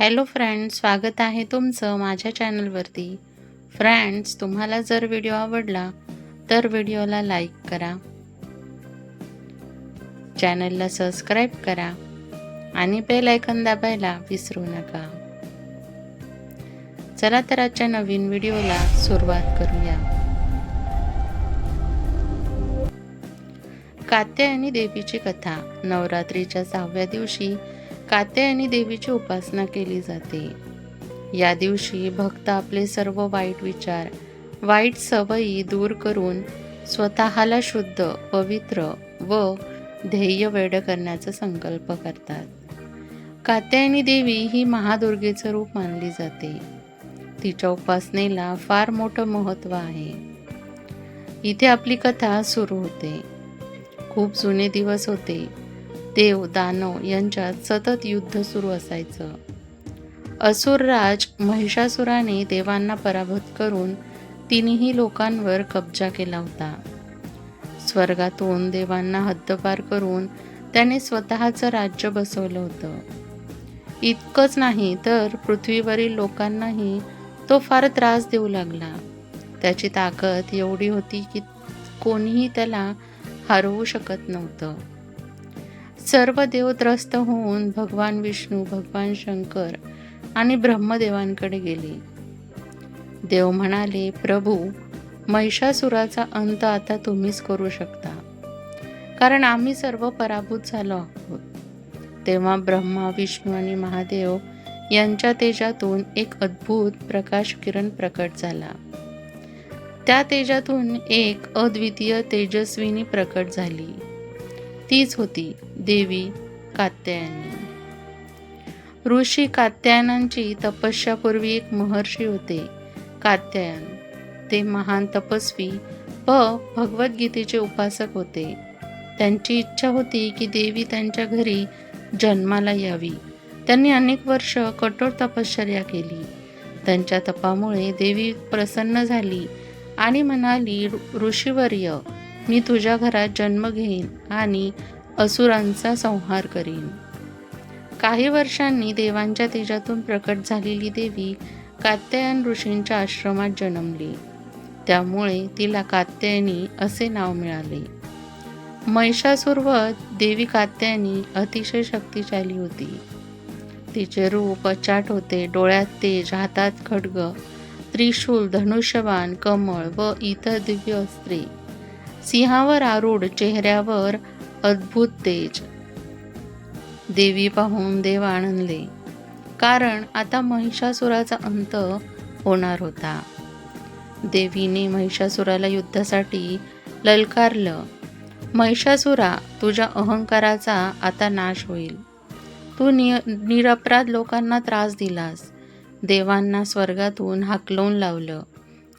Hello friends स्वागत आहे तुमचं माझ्या चॅनलवरती. फ्रेंड्स तुम्हाला जर व्हिडिओ आवडला तर व्हिडिओला लाईक करा. चॅनलला सबस्क्राईब करा आणि बेल आयकन दाबायला विसरू नका. चला तर आजच्या नवीन व्हिडिओला सुरुवात करूया. कात्यायनी देवीची कथा नवरात्रीच्या सहाव्या दिवशी कात्यायनी देवीची उपासना केली जाते. या दिवशी भक्त आपले सर्व वाईट विचार वाईट सवयी दूर करून स्वतःला शुद्ध पवित्र व ध्येय वेड करण्याचा संकल्प करतात. कात्यायनी देवी ही महादुर्गेचं रूप मानली जाते. तिच्या उपासनेला फार मोठं महत्त्व आहे. इथे आपली कथा सुरू होते. खूप जुने दिवस होते. देव दानव यांच्यात सतत युद्ध सुरू असायचं. असुरराज महिषासुराने देवांना पराभूत करून तिन्ही लोकांवर कब्जा केला होता. स्वर्गातून देवांना हद्दपार करून त्याने स्वतःचं राज्य बसवलं होतं. इतकंच नाही तर पृथ्वीवरील लोकांनाही तो फार त्रास देऊ लागला. त्याची ताकद एवढी होती की कोणीही त्याला हरवू शकत नव्हतं. सर्व देव त्रस्त होऊन भगवान विष्णू भगवान शंकर आणि ब्रह्मदेवांकडे गेले. देव म्हणाले प्रभू महिषासुराचा अंत आता तुम्हीच करू शकता. कारण आम्ही सर्व पराभूत झालो आहोत. तेव्हा ब्रह्मा विष्णू आणि महादेव यांच्या तेजातून एक अद्भुत प्रकाश किरण प्रकट झाला. त्या तेजातून एक अद्वितीय तेजस्विनी प्रकट झाली. तीच होती देवी कात्यायनी. ऋषी कात्यायनांची तपस्यापूर्वी एक महर्षी होते कात्यायन. ते महान तपस्वी व भगवद्गीतेचे उपासक होते. त्यांची इच्छा होती की देवी त्यांच्या घरी जन्माला यावी. त्यांनी अनेक वर्ष कठोर तपश्चर्या केली. त्यांच्या तपामुळे देवी प्रसन्न झाली आणि म्हणाली ऋषीवर्य मी तुझ्या घरात जन्म घेईन आणि असुरांचा संहार करीन. काही वर्षांनी देवांच्या तेजातून प्रकट झालेली देवी कात्यायन ऋषींच्या आश्रमात जन्मली. त्यामुळे तिला कात्यायनी असे नाव मिळाले. महिषासुरवत देवी कात्यायनी अतिशय शक्तिशाली होती. तिचे रूप अचाट होते डोळ्यात तेज हातात खड्ग त्रिशूल धनुष्यबाण कमळ व इतर दिव्य अस्त्रे सिंहावर आरूढ चेहऱ्यावर अद्भुत तेज. देवी पाहून देव आनंदले कारण आता महिषासुराचा अंत होणार होता. देवीने महिषासुराला युद्धासाठी ललकारलं. महिषासुरा तुझ्या अहंकाराचा आता नाश होईल. तू नि निरपराध लोकांना त्रास दिलास. देवांना स्वर्गातून हाकलवून लावलं.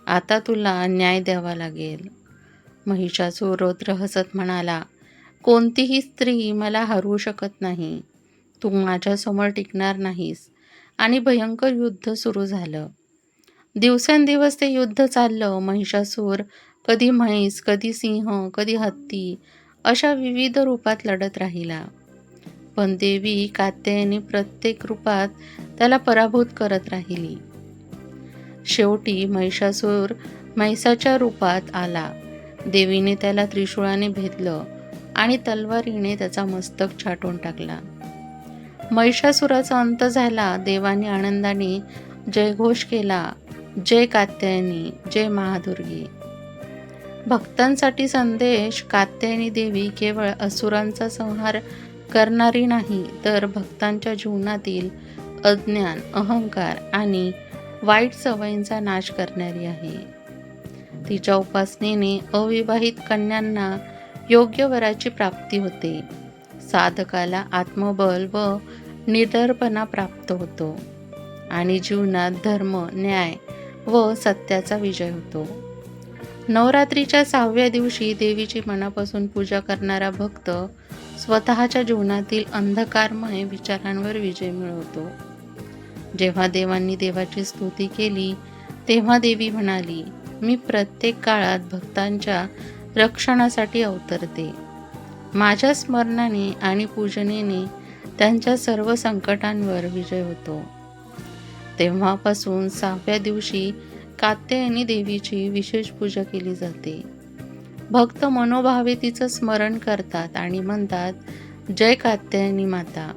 आता तुला न्याय द्यावा लागेल. महिषासूर रौद्र हसत म्हणाला कोणतीही स्त्री मला हरवू शकत नाही. तू माझ्यासमोर टिकणार नाहीस. आणि भयंकर युद्ध सुरू झालं. दिवसेंदिवस ते युद्ध चाललं. महिषासूर कधी म्हैस कधी सिंह कधी हत्ती अशा विविध रूपात लढत राहिला. पण देवी कात्यायनी प्रत्येक रूपात त्याला पराभूत करत राहिली. शेवटी महिषासूर म्हैसाच्या रूपात आला. देवीने त्याला त्रिशूळाने भेदलं आणि तलवारीने त्याचा मस्तक छाटून टाकला. महिषासुराचा अंत झाला. देवाने आनंदाने जयघोष केला. जय कात्यायनी जय महादुर्गी. भक्तांसाठी संदेश कात्यायनी देवी केवळ असुरांचा संहार करणारी नाही तर भक्तांच्या जीवनातील अज्ञान अहंकार आणि वाईट सवयींचा नाश करणारी आहे. तिच्या उपासनेने अविवाहित कन्यांना योग्य वराची प्राप्ती होते. साधकाला आत्मबल व निडरपणा प्राप्त होतो आणि जीवनात धर्म न्याय व सत्याचा विजय होतो. नवरात्रीच्या सहाव्या दिवशी देवीची मनापासून पूजा करणारा भक्त स्वतःच्या जीवनातील अंधकारमय विचारांवर विजय मिळवतो. जेव्हा देवांनी देवाची स्तुती केली तेव्हा देवी म्हणाली मी प्रत्येक काळात भक्तांच्या रक्षणासाठी अवतरते. माझ्या स्मरणाने आणि पूजनेने त्यांच्या सर्व संकटांवर विजय होतो. तेव्हापासून सहाव्या दिवशी कात्यायनी देवीची विशेष पूजा केली जाते. भक्त मनोभावे तिचं स्मरण करतात आणि म्हणतात जय कात्यायनी माता.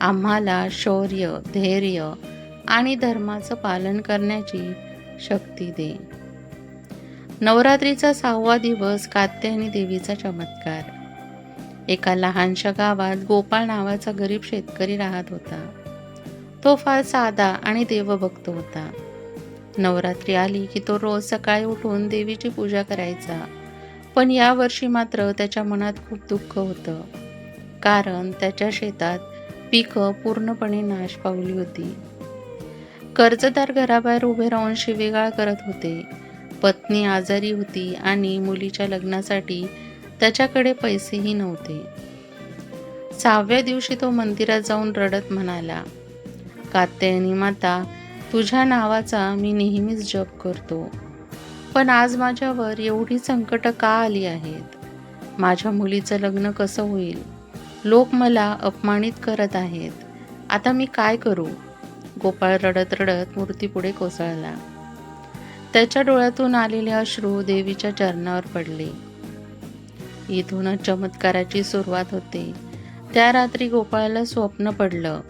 आम्हाला शौर्य धैर्य आणि धर्माचं पालन करण्याची शक्ती दे. नवरात्रीचा सहावा दिवस कात्यायनी देवीचा चमत्कार. एका लहानशा गावात गोपाळ नावाचा गरीब शेतकरी राहत होता. तो फार साधा आणि देवभक्त होता. नवरात्री आली की तो रोज सकाळी उठून देवीची पूजा करायचा. पण यावर्षी मात्र त्याच्या मनात खूप दुःख होतं. कारण त्याच्या शेतात पिकं पूर्णपणे नाश पावली होती. कर्जदार घराबाहेर उभे राहून शिवेगाळ करत होते. पत्नी आजारी होती आणि मुलीच्या लग्नासाठी त्याच्याकडे पैसेही नव्हते. सहाव्या दिवशी तो मंदिरात जाऊन रडत म्हणाला कात्यायनी माता तुझ्या नावाचा मी नेहमीच जप करतो. पण आज माझ्यावर एवढी संकट का आली आहेत? माझ्या मुलीचं लग्न कसं होईल? लोक मला अपमानित करत आहेत. आता मी काय करू? गोपाळ रडत रडत मूर्तीपुढे कोसळला. त्याच्या डोळ्यातून आलेले अश्रू देवीच्या चरणावर पडले. इथूनच चमत्काराची सुरुवात होते. त्या रात्री गोपाळाला स्वप्न पडलं.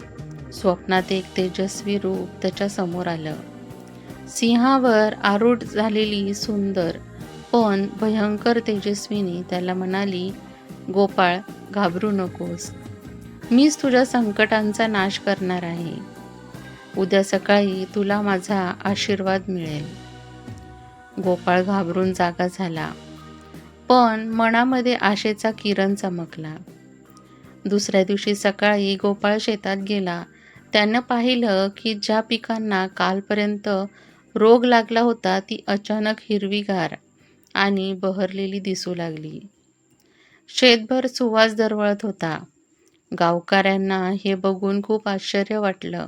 स्वप्नात एक तेजस्वी रूप त्याच्यासमोर आलं. सिंहावर आरूढ झालेली सुंदर पण भयंकर तेजस्विनी त्याला म्हणाली गोपाळ घाबरू नकोस. मीच तुझ्या संकटांचा नाश करणार आहे. उद्या सकाळी तुला माझा आशीर्वाद मिळेल. गोपाळ घाबरून जागा झाला. पण मनामध्ये आशेचा किरण चमकला. दुसऱ्या दिवशी सकाळी गोपाळ शेतात गेला. त्यानं पाहिलं की ज्या पिकांना कालपर्यंत रोग लागला होता ती अचानक हिरवीगार आणि बहरलेली दिसू लागली. शेतभर सुवास दरवळत होता. गावकऱ्यांना हे बघून खूप आश्चर्य वाटलं.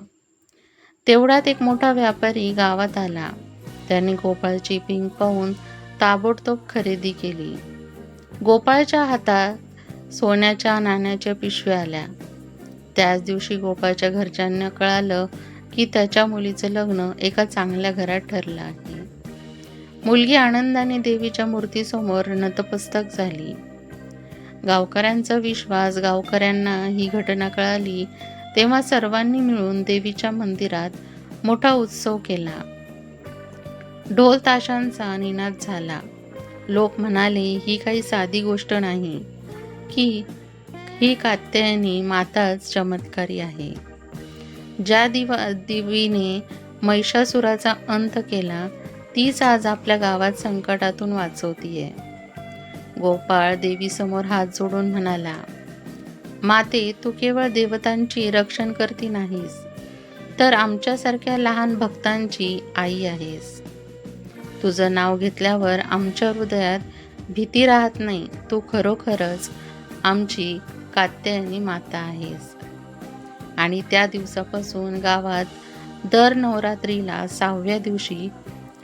तेवढ्यात एक मोठा व्यापारी गावात आला. त्याने गोपाळची पिंक पाहून ताबडतोब खरेदी केली. गोपाळच्या हातात सोन्याच्या नाण्याच्या पिशव्या आल्या. त्याच दिवशी गोपाळच्या घरच्यांना कळालं की त्याच्या मुलीचं लग्न एका चांगल्या घरात ठरलं आहे. मुलगी आनंदाने देवीच्या मूर्तीसमोर नतपस्तक झाली. गावकऱ्यांचा विश्वास गावकऱ्यांना ही घटना कळाली तेव्हा सर्वांनी मिळून देवीच्या मंदिरात मोठा उत्सव केला. ढोल ताशांचा निनाद झाला. लोक म्हणाले ही काही साधी गोष्ट नाही की ही कात्यायनी माताच चमत्कारी आहे. ज्या दिवा देवीने महिषासुराचा अंत केला तीच आज आपल्या गावात संकटातून वाचवतीये. गोपाळ देवीसमोर हात जोडून म्हणाला माते तू केवळ देवतांची रक्षण करती नाहीस तर आमच्यासारख्या लहान भक्तांची आई आहेस. तुझं नाव घेतल्यावर आमच्या हृदयात भीती राहत नाही. तू खरोखरच आमची कात्यायनी माता आहेस. आणि त्या दिवसापासून गावात दर नवरात्रीला सहाव्या दिवशी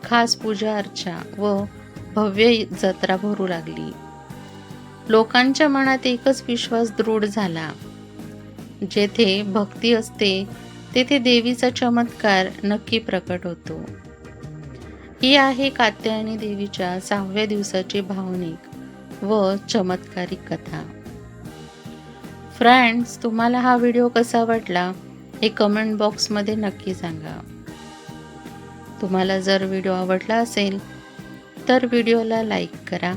खास पूजा अर्चा व भव्य जत्रा भरू लागली. लोकांच्या मनात एकच विश्वास दृढ झाला. जेथे भक्ती असते तेथे देवीचा चमत्कार नक्की प्रकट होतो. ही आहे कात्यायनी देवीच्या सहाव्या दिवसाची भावनिक व चमत्कारिक कथा. फ्रेंड्स तुम्हाला हा व्हिडिओ कसा वाटला हे कमेंट बॉक्समध्ये नक्की सांगा. तुम्हाला जर व्हिडिओ आवडला असेल तर व्हिडिओला लाईक करा.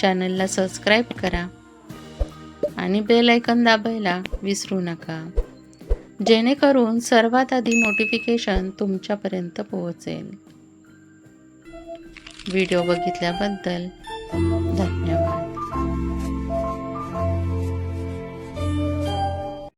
चॅनलला सबस्क्राईब करा. आणि बेल ऐकन दाबायला विसरू नका. जेणेकरून सर्वात आधी नोटिफिकेशन तुमच्यापर्यंत पोहोचेल. व्हिडिओ बघितल्याबद्दल